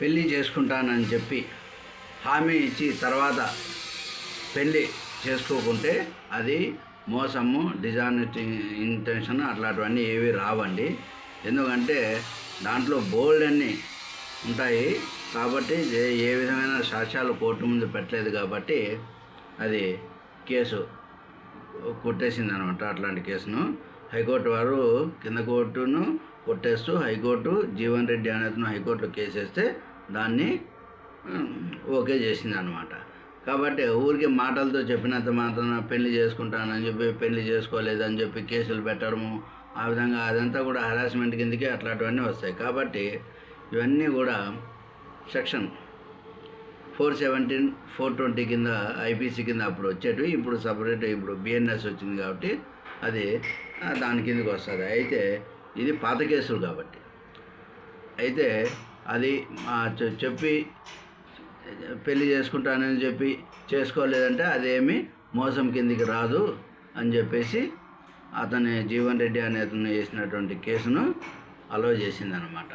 పెళ్ళి చేసుకుంటానని చెప్పి హామీ ఇచ్చి తర్వాత పెళ్ళి చేసుకోకుంటే అది మోసము డిజానెస్ట్ ఇంటెన్షన్ అట్లాంటివన్నీ ఏవి రావండి. ఎందుకంటే దాంట్లో బోల్డ్ అన్నీ ఉంటాయి. కాబట్టి ఏ- ఏ విధమైన సాక్ష్యాలు కోర్టు ముందు పెట్టలేదు కాబట్టి అది కేసు కొట్టేసింది అనమాట అట్లాంటి కేసును. హైకోర్టు వారు కింద కోర్టును కొట్టేస్తూ హైకోర్టు జీవన్ రెడ్డి అనేతను హైకోర్టులో కేసు వేస్తే దాన్ని ఓకే చేసింది అనమాట కాబట్టి ఊరికి మాటలతో చెప్పినంత మాత్రం పెళ్ళి చేసుకుంటానని చెప్పి పెళ్ళి చేసుకోలేదని చెప్పి కేసులు పెట్టడము ఆ విధంగా అదంతా కూడా హరాస్మెంట్ కిందకి అట్లాంటివన్నీ వస్తాయి. కాబట్టి ఇవన్నీ కూడా section four seventeen four twenty కింద ఐపీసీ కింద అప్పుడు వచ్చేటివి ఇప్పుడు సపరేట్ ఇప్పుడు బిఎన్ఎస్ వచ్చింది కాబట్టి అది దాని కిందకి వస్తుంది. అయితే ఇది పాత కేసులు కాబట్టి. అయితే అది చెప్పి పెళ్ళి చేసుకుంటానని చెప్పి చేసుకోలేదంటే అదేమి మోసం కిందికి రాదు అని చెప్పేసి అతని జీవన్ రెడ్డి అనే అతను వేసినటువంటి కేసును అలో చేసిందనమాట